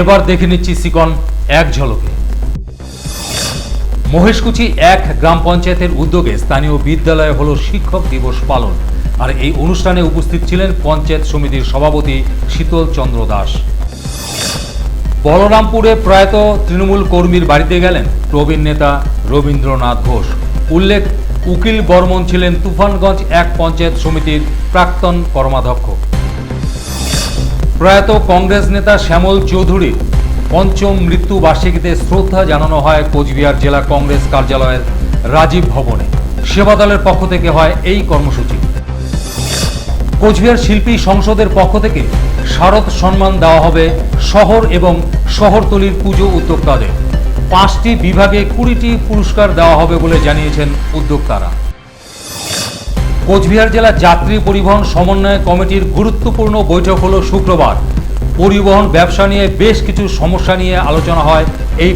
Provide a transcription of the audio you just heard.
এবার দেখে নিচ্ছি সিকন এক ঝলকে। মহেশকুচি এক গ্রাম পঞ্চায়েতের উদ্যোগে স্থানীয় বিদ্যালয়ে হলো শিক্ষক দিবস পালন। আর এই অনুষ্ঠানে উপস্থিত ছিলেন পঞ্চায়েত সমিতির সভাপতি শীতল চন্দ্র দাস। বলরামপুরে প্রয়াত তৃণমূল কর্মীর বাড়িতে গেলেন প্রবীণ নেতা রবীন্দ্রনাথ ঘোষ। উল্লেখ, উকিল বর্মন ছিলেন তুফানগঞ্জ এক পঞ্চায়েত সমিতির প্রাক্তন কর্মাধ্যক্ষ। প্রয়াত কংগ্রেস নেতা শ্যামল চৌধুরীর পঞ্চম মৃত্যু বার্ষিকীতে শ্রদ্ধা জানানো হয় কোচবিহার জেলা কংগ্রেস কার্যালয়ের রাজীব ভবনে। সেবা দলের পক্ষ থেকে হয় এই কর্মসূচি। কোচবিহার শিল্পী সংসদের পক্ষ থেকে শারদ সম্মান দেওয়া হবে শহর এবং শহরতলির পুজো উদ্যোক্তাদের। পাঁচটি বিভাগে কুড়িটি পুরস্কার দেওয়া হবে বলে জানিয়েছেন উদ্যোক্তারা। কোচবিহার জেলা যাত্রী পরিবহন সমন্বয় কমিটির গুরুত্বপূর্ণ বৈঠক হল শুক্রবার। পরিবহন ব্যবসা নিয়ে বেশ কিছু সমস্যা নিয়ে আলোচনা হয় এই